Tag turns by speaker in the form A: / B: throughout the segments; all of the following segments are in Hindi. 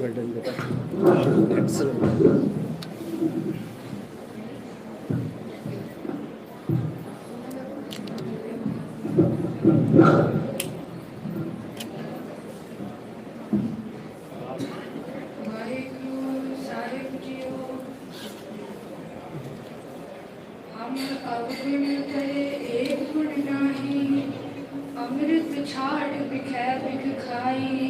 A: well done beta excellent
B: अमृत छाट बिखै बिख खाई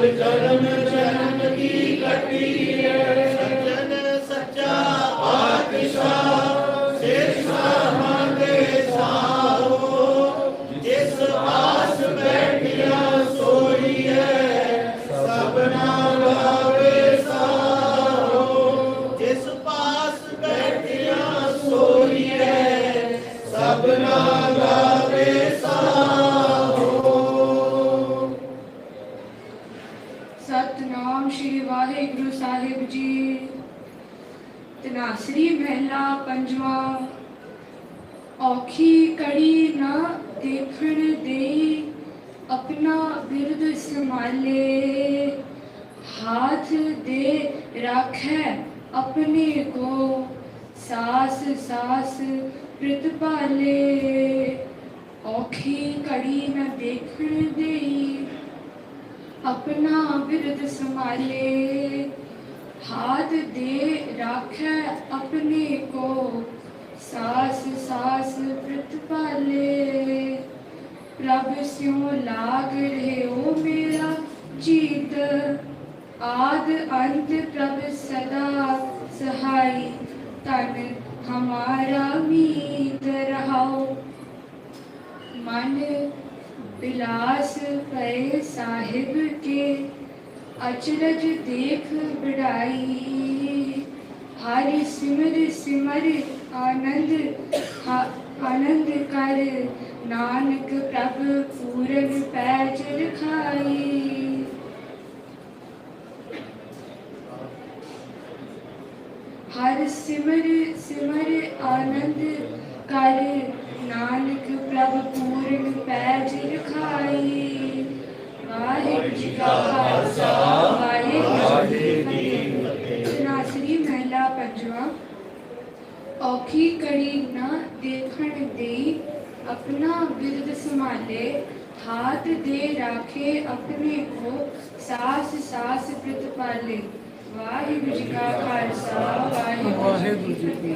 B: ਸਭ ਕਰਮ
C: ਜਨਮ ਕੀ ਕਟੀ ਹੈ ਸਜਨ ਸੱਚਾ ਪਾਤਸ਼ਾਹ ਸੇਸ਼ਾ ਮੰਦੇ ਸਾਹੋ। ਜਿਸ ਆਸ ਬੈਠਿਆ ਸੋਈ ਹੈ ਸਭਨਾ ਲਾਵੇ ਸਾਹੋ। ਜਿਸ ਪਾਸ ਬੈਠਿਆ ਸੋਈ ਹੈ ਸਭਨਾ ਲਾਵੇ ਸਾਹੋ।
B: ਸਤਨਾਮ ਸ਼੍ਰੀ ਵਾਹਿਗੁਰੂ ਸਾਹਿਬ ਜੀ ਤਨਾਸਰੀ ਮਹਿਲਾ ਪੰਜਵਾ ਔਖੀ ਕੜੀ ਨਾ ਦੇਖਣ ਦੇਈ ਆਪਣਾ ਬਿਰਦ ਸੰਭਾਲੇ ਹਾਥ ਦੇ ਰਾਖੈ ਆਪਣੇ ਕੋ ਸਾਸ ਸਾਸ ਪ੍ਰਤਪਾਲੇ ਔਖੀ ਕੜੀ ਨਾ ਦੇਖਣ ਦੇਈ अपना बिरद संभाले। हाथ दे, राखै अपने को। सास सास प्रतिपाले प्रभ स्यों लाग रहे ओ मेरा जीत। आद अंत प्रभ सदा सहाय। तन हमारा मीत रहाओ। मन बिलास पए साहिब के अचरज देख बढ़ाई हरि सिमर सिमर आनंद हा- आनंद कर नानक प्रभ पूरन पैज रखाई हर सिमर सिमर आनंद कर नानक प्रभ पूर्ण पैज रखाई वाहिगुरु जी नासरी महिला पंजवा ਔਖੀ ਕੜੀ ਨਾ ਦੇਖਣ ਦੇਈ ਆਪਣਾ ਬਿਰਦ ਸੰਭਾਲੇ हाथ दे राखे अपने को सास सास प्रत पाले। वाहिगुरु जी का खालसा, वाहिगुरु जी की